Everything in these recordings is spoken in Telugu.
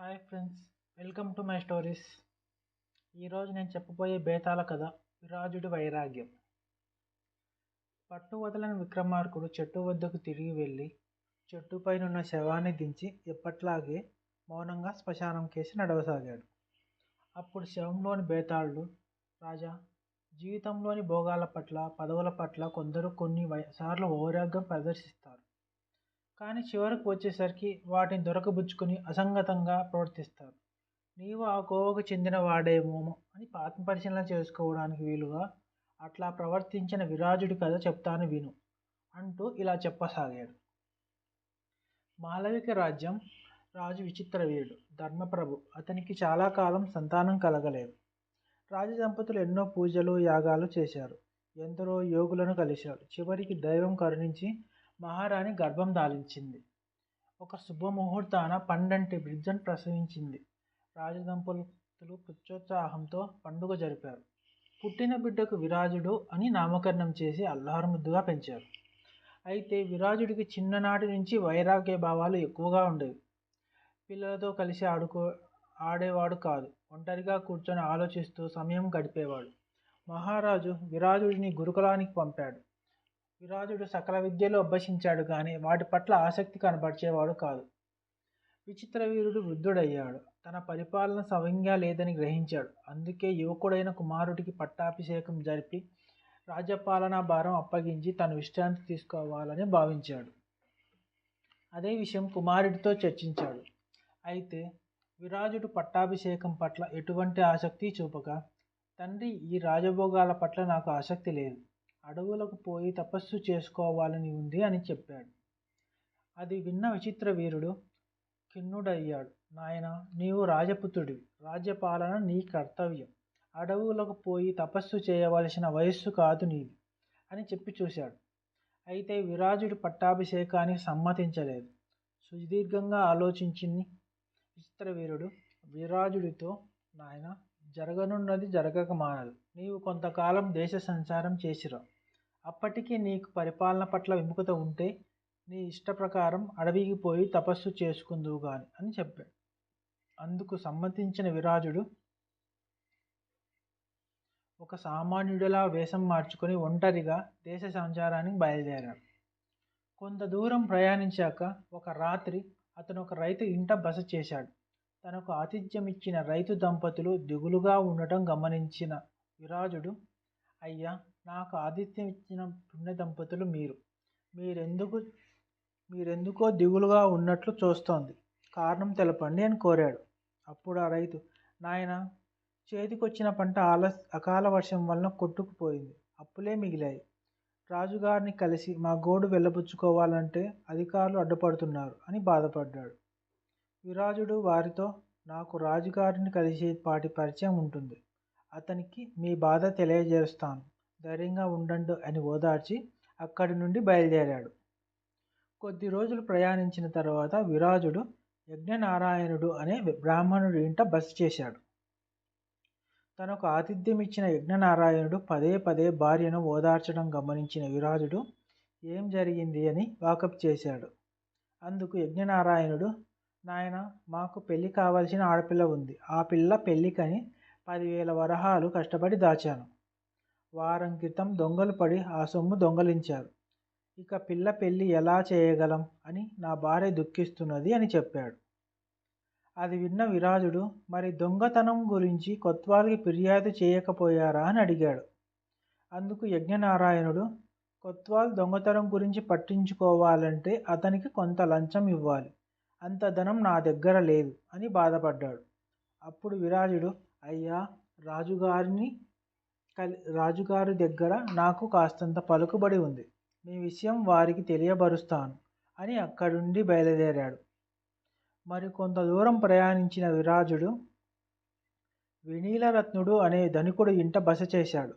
Hi friends welcome to my stories. ఈరోజు నేను చెప్పబోయే బేతాల కథ విరాజుడి వైరాగ్యం. పట్టు వదలని విక్రమార్కుడు చెట్టు వద్దకు తిరిగి వెళ్ళి చెట్టుపైనున్న శవాన్ని దించి ఎప్పట్లాగే మౌనంగా శ్మశానం కేసి నడవసాగాడు. అప్పుడు శవంలోని బేతాళుడు రాజా జీవితంలోని భోగాల పట్ల పదవుల పట్ల కొందరు కొన్ని వై- సార్లు వైరాగ్యం ప్రదర్శిస్తారు. కానీ చివరకు వచ్చేసరికి వాటిని దొరకబుచ్చుకొని అసంగతంగా ప్రవర్తిస్తారు. నీవు ఆ కోవకు చెందిన వాడేమోమో అని ఆత్మపరిశీలన చేసుకోవడానికి వీలుగా అట్లా ప్రవర్తించిన విరాజుడి కథ చెప్తాను విను అంటూ ఇలా చెప్పసాగాడు. మాలవిక రాజ్యం రాజు విచిత్రవీరుడు ధర్మప్రభు. అతనికి చాలా కాలం సంతానం కలగలేదు. రాజ దంపతులు ఎన్నో పూజలు యాగాలు చేశారు. ఎందరో యోగులను కలిశారు. చివరికి దైవం కరుణించి మహారాణి గర్భం దాలించింది. ఒక శుభముహూర్తాన పండంటి బిడ్డను ప్రసవించింది. రాజదంపతులు పుచ్చోత్సాహంతో పండుగ జరిపారు. పుట్టిన బిడ్డకు విరాజుడు అని నామకరణం చేసి అల్లారుముద్దుగా పెంచారు. అయితే విరాజుడికి చిన్ననాటి నుంచి వైరాగ్య భావాలు ఎక్కువగా ఉండేవి. పిల్లలతో కలిసి ఆడుకో ఆడేవాడు కాదు. ఒంటరిగా కూర్చొని ఆలోచిస్తూ సమయం గడిపేవాడు. మహారాజు విరాజుడిని గురుకులానికి పంపాడు. విరాజుడు సకల విద్యలు అభ్యసించాడు కానీ వాటి పట్ల ఆసక్తి కనబరిచేవాడు కాదు. విచిత్ర వీరుడు వృద్ధుడయ్యాడు. తన పరిపాలన సవ్యంగా లేదని గ్రహించాడు. అందుకే యువకుడైన కుమారుడికి పట్టాభిషేకం జరిపి రాజ్యపాలనా భారం అప్పగించి తను విశ్రాంతి తీసుకోవాలని భావించాడు. అదే విషయం కుమారుడితో చర్చించాడు. అయితే విరాజుడు పట్టాభిషేకం పట్ల ఎటువంటి ఆసక్తి చూపక తండ్రి ఈ రాజభోగాల పట్ల నాకు ఆసక్తి లేదు. అడవులకు పోయి తపస్సు చేసుకోవాలని ఉంది అని చెప్పాడు. అది విన్న విచిత్ర వీరుడు ఖిన్నుడయ్యాడు. నాయన నీవు రాజపుతుడి రాజ్యపాలన నీ కర్తవ్యం. అడవులకు పోయి తపస్సు చేయవలసిన వయస్సు కాదు నీది అని చెప్పి చూశాడు. అయితే విరాజుడు పట్టాభిషేకానికి సమ్మతించలేదు. సుదీర్ఘంగా ఆలోచించింది విచిత్రవీరుడు విరాజుడితో నాయన జరగనున్నది జరగక మానదు. నీవు కొంతకాలం దేశ సంచారం చేసిరా. అప్పటికి నీకు పరిపాలన పట్ల విముఖత ఉంటే నీ ఇష్ట ప్రకారం అడవికి పోయి తపస్సు చేసుకుందువు గాని అని చెప్పాడు. అందుకు సమ్మతించిన విరాజుడు ఒక సామాన్యుడిలా వేషం మార్చుకొని ఒంటరిగా దేశ సంచారానికి బయలుదేరాడు. కొంత దూరం ప్రయాణించాక ఒక రాత్రి అతను ఒక రైతు ఇంట బస చేశాడు. తనకు ఆతిథ్యం ఇచ్చిన రైతు దంపతులు దిగులుగా ఉండటం గమనించిన విరాజుడు అయ్యా నాకు ఆతిథ్యం ఇచ్చిన పుణ్య దంపతులు మీరు. మీరెందుకు మీరెందుకో దిగులుగా ఉన్నట్లు చూస్తోంది. కారణం తెలపండి అని కోరాడు. అప్పుడు ఆ రైతు నాయన చేతికొచ్చిన పంట ఆల అకాల వర్షం వలన కొట్టుకుపోయింది. అప్పులే మిగిలాయి. రాజుగారిని కలిసి మా గోడు వెళ్ళబుచ్చుకోవాలంటే అధికారులు అడ్డుపడుతున్నారు అని బాధపడ్డాడు. విరాజుడు వారితో నాకు రాజుగారిని కలిసే పాటి పరిచయం ఉంటుంది. అతనికి మీ బాధ తెలియజేస్తాను ధైర్యంగా ఉండండి అని ఓదార్చి అక్కడి నుండి బయలుదేరాడు. కొద్ది రోజులు ప్రయాణించిన తర్వాత విరాజుడు యజ్ఞనారాయణుడు అనే బ్రాహ్మణుడి ఇంట బస చేశాడు. తనకు ఆతిథ్యం ఇచ్చిన యజ్ఞనారాయణుడు పదే పదే భార్యను ఓదార్చడం గమనించిన విరాజుడు ఏం జరిగింది? అని వాకప్ చేశాడు. అందుకు యజ్ఞనారాయణుడు నాయన మాకు పెళ్ళి కావాల్సిన ఆడపిల్ల ఉంది. ఆ పిల్ల పెళ్ళికని పదివేల వరహాలు కష్టపడి దాచాను. వారం క్రితం దొంగలు పడి ఆ సొమ్ము దొంగలించారు. ఇక పిల్ల పెళ్ళి ఎలా చేయగలం అని నా భార్య దుఃఖిస్తున్నది అని చెప్పాడు. అది విన్న విరాజుడు మరి దొంగతనం గురించి కొత్వాల్కి ఫిర్యాదు చేయకపోయారా అని అడిగాడు. అందుకు యజ్ఞనారాయణుడు కొత్వాల్ దొంగతనం గురించి పట్టించుకోవాలంటే అతనికి కొంత లంచం ఇవ్వాలి. అంత ధనం నా దగ్గర లేదు అని బాధపడ్డాడు. అప్పుడు విరాజుడు అయ్యా రాజుగారిని కలి రాజుగారి దగ్గర నాకు కాస్తంత పలుకుబడి ఉంది. మీ విషయం వారికి తెలియబరుస్తాను అని అక్కడుండి బయలుదేరాడు. మరి కొంత దూరం ప్రయాణించిన విరాజుడు వినీలరత్నుడు అనే ధనికుడు ఇంట బస చేశాడు.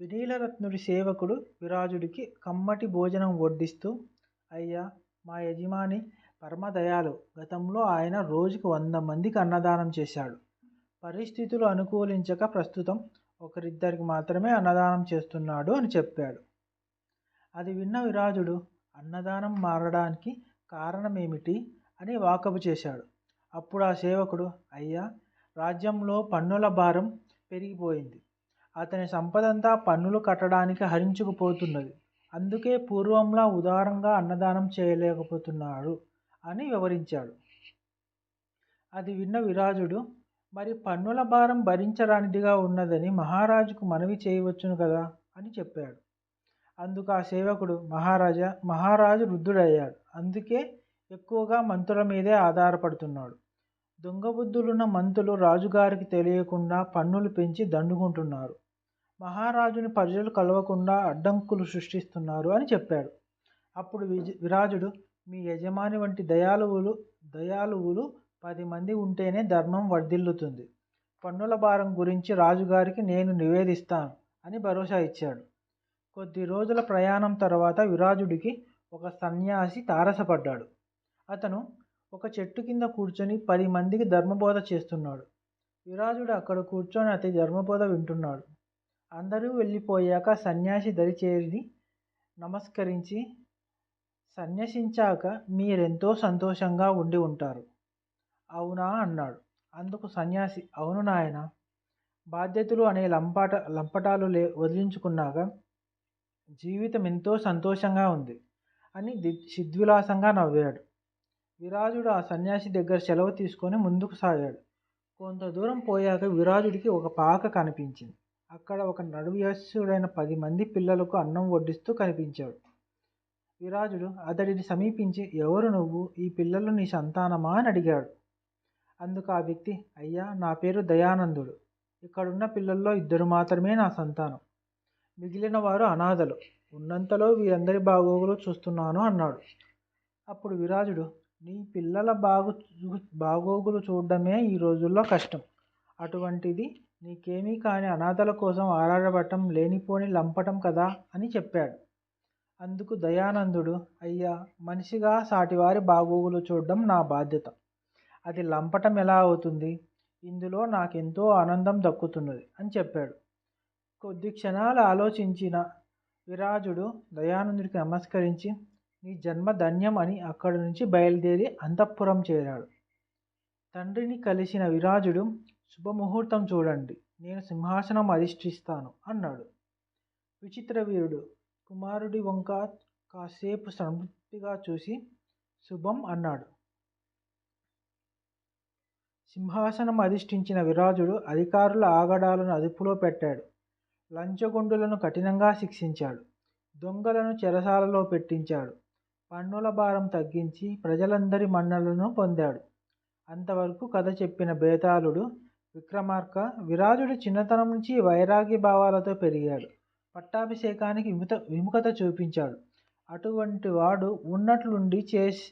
వినీలరత్నుడి సేవకుడు విరాజుడికి కమ్మటి భోజనం వడ్డిస్తూ అయ్యా మా యజమాని పరమదయాలు. గతంలో ఆయన రోజుకు వంద మందికి అన్నదానం చేశాడు. పరిస్థితులు అనుకూలించక ప్రస్తుతం ఒకరిద్దరికి మాత్రమే అన్నదానం చేస్తున్నాడు అని చెప్పాడు. అది విన్న విరాజుడు అన్నదానం మారడానికి కారణమేమిటి? అని వాకపు చేశాడు. అప్పుడు ఆ సేవకుడు అయ్యా రాజ్యంలో పన్నుల భారం పెరిగిపోయింది. అతని సంపదంతా పన్నులు కట్టడానికి హరించుకుపోతున్నది. అందుకే పూర్వంలా ఉదారంగా అన్నదానం చేయలేకపోతున్నాడు. అని వివరించాడు. అది విన్న విరాజుడు మరి పన్నుల భారం భరించరానిదిగా ఉన్నదని మహారాజుకు మనవి చేయవచ్చును కదా? అని చెప్పాడు. అందుకు ఆ సేవకుడు మహారాజా మహారాజు వృద్ధుడయ్యాడు. అందుకే ఎక్కువగా మంత్రుల మీదే ఆధారపడుతున్నాడు. దొంగబుద్ధులున్న మంత్రులు రాజుగారికి తెలియకుండా పన్నులు పెంచి దండుకుంటున్నారు. మహారాజుని ప్రజలు కలవకుండా అడ్డంకులు సృష్టిస్తున్నారు అని చెప్పాడు. అప్పుడు విజ విరాజుడు మీ యజమాని వంటి దయాలువులు దయాలువులు పది మంది ఉంటేనే ధర్మం వర్ధిల్లుతుంది. పన్నుల భారం గురించి రాజుగారికి నేను నివేదిస్తాను అని భరోసా ఇచ్చాడు. కొద్ది రోజుల ప్రయాణం తర్వాత విరాజుడికి ఒక సన్యాసి తారసపడ్డాడు. అతను ఒక చెట్టు కింద కూర్చొని పది మందికి ధర్మబోధ చేస్తున్నాడు. విరాజుడు అక్కడ కూర్చొని అతని ధర్మబోధ వింటున్నాడు. అందరూ వెళ్ళిపోయాక సన్యాసి దరి చేరి నమస్కరించి సన్యసించాక మీరెంతో సంతోషంగా ఉండి ఉంటారు. అవునా? అన్నాడు. అందుకు సన్యాసి అవును నాయన. బాధ్యతలు అనే లంపాట లంపటాలు లే వదిలించుకున్నాక జీవితం ఎంతో సంతోషంగా ఉంది అని ది సిద్విలాసంగా నవ్వాడు. విరాజుడు ఆ సన్యాసి దగ్గర సెలవు తీసుకొని ముందుకు సాగాడు. కొంత దూరం పోయాక విరాజుడికి ఒక పాక కనిపించింది. అక్కడ ఒక నడువయస్సుడైన పది మంది పిల్లలకు అన్నం వడ్డిస్తూ కనిపించాడు. విరాజుడు అతడిని సమీపించి ఎవరు నువ్వు? ఈ పిల్లలు నీ సంతానమా? అని అడిగాడు. అందుకు ఆ వ్యక్తి అయ్యా నా పేరు దయానందుడు. ఇక్కడున్న పిల్లల్లో ఇద్దరు మాత్రమే నా సంతానం. మిగిలిన వారు అనాథలు. ఉన్నంతలో వీరందరి బాగోగులు చూస్తున్నాను అన్నాడు. అప్పుడు విరాజుడు నీ పిల్లల బాగు బాగోగులు చూడడమే ఈ రోజుల్లో కష్టం. అటువంటిది నీకేమీ కాని అనాథల కోసం ఆరాడబట్టం లేనిపోని లంపటం కదా అని చెప్పాడు. అందుకు దయానందుడు అయ్యా మనిషిగా సాటివారి బాగోగులు చూడడం నా బాధ్యత. అది లంపటం ఎలా అవుతుంది? ఇందులో నాకెంతో ఆనందం దక్కుతున్నది అని చెప్పాడు. కొద్ది క్షణాలు ఆలోచించిన విరాజుడు దయానందుడికి నమస్కరించి నీ జన్మ ధన్యం అని అక్కడి నుంచి బయలుదేరి అంతఃపురం చేరాడు. తండ్రిని కలిసిన విరాజుడు శుభముహూర్తం చూడండి నేను సింహాసనం అధిష్ఠిస్తాను అన్నాడు. విచిత్ర కుమారుడి వంక కాసేపు సంతృప్తిగా చూసి శుభం అన్నాడు. సింహాసనం అధిష్ఠించిన విరాజుడు అధికారుల ఆగడాలను అదుపులో పెట్టాడు. లంచగొండులను కఠినంగా శిక్షించాడు. దొంగలను చెరసాలలో పెట్టించాడు. పన్నుల భారం తగ్గించి ప్రజలందరి మన్నలను పొందాడు. అంతవరకు కథ చెప్పిన బేతాళుడు విక్రమార్క విరాజుడు చిన్నతనం నుంచి వైరాగ్య భావాలతో పెరిగాడు. పట్టాభిషేకానికి విముత విముఖత చూపించాడు. అటువంటి వాడు ఉన్నట్లుండి చేస్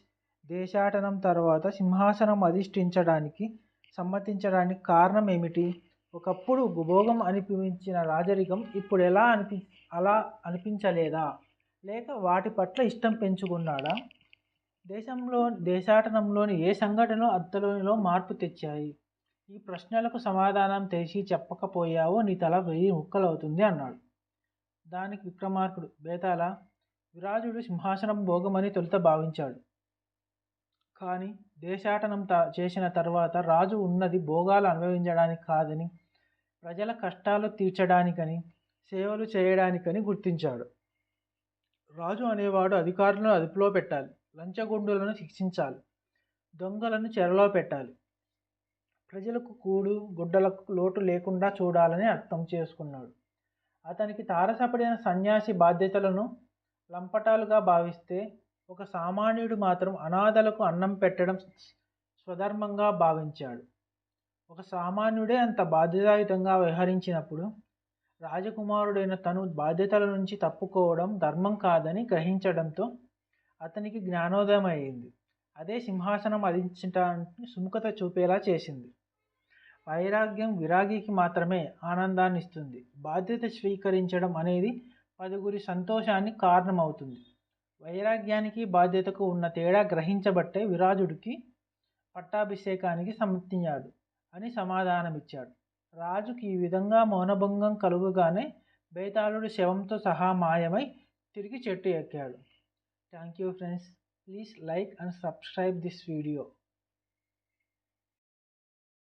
దేశాటనం తర్వాత సింహాసనం అధిష్ఠించడానికి సమ్మతించడానికి కారణం ఏమిటి? ఒకప్పుడు భోగం అనిపించిన రాజరికం ఇప్పుడు ఎలా అనిపి అలా అనిపించలేదా? లేక వాటి పట్ల ఇష్టం పెంచుకున్నాడా? దేశంలో దేశాటనంలోని ఏ సంఘటనలు అత్తలోనిలో మార్పు తెచ్చాయి? ఈ ప్రశ్నలకు సమాధానం తెలిసి చెప్పకపోయావో నీ తల వెయ్యి ముక్కలవుతుంది అన్నాడు. దానికి విక్రమార్కుడు బేతాళ విరాజుడు సింహాసనం భోగమని తొలుత భావించాడు. కానీ దేశాటనం త చేసిన తర్వాత రాజు ఉన్నది భోగాలు అనుభవించడానికి కాదని ప్రజల కష్టాలు తీర్చడానికని సేవలు చేయడానికని గుర్తించాడు. రాజు అనేవాడు అధికారులను అదుపులో పెట్టాలి లంచగొండులను శిక్షించాలి దొంగలను చెరలో పెట్టాలి. ప్రజలకు కూడు గుడ్డలకు లోటు లేకుండా చూడాలని అర్థం చేసుకున్నాడు. అతనికి తారసపడిన సన్యాసి బాధ్యతలను లంపటాలుగా భావిస్తే ఒక సామాన్యుడు మాత్రం అనాథలకు అన్నం పెట్టడం స్వధర్మంగా భావించాడు. ఒక సామాన్యుడే అంత బాధ్యతాయుతంగా వ్యవహరించినప్పుడు రాజకుమారుడైన తను బాధ్యతల నుంచి తప్పుకోవడం ధర్మం కాదని గ్రహించడంతో అతనికి జ్ఞానోదయం అయింది అదే సింహాసనం అధించటానికి సుముఖత చూపేలా చేసింది. వైరాగ్యం విరాగికి మాత్రమే ఆనందాన్ని ఇస్తుంది బాధ్యత స్వీకరించడం అనేది పదుగురి సంతోషాన్ని కారణమవుతుంది. వైరాగ్యానికి బాధ్యతకు ఉన్న తేడా గ్రహించబట్టే విరాజుడికి పట్టాభిషేకానికి సమ్మతించాడు అని సమాధానమిచ్చాడు. రాజుకి ఈ విధంగా మౌనభంగం కలుగుగానే బేతాళుడు శవంతో సహా మాయమై తిరిగి చెట్టు ఎక్కాడు. Thank you friends. Please like and subscribe this video.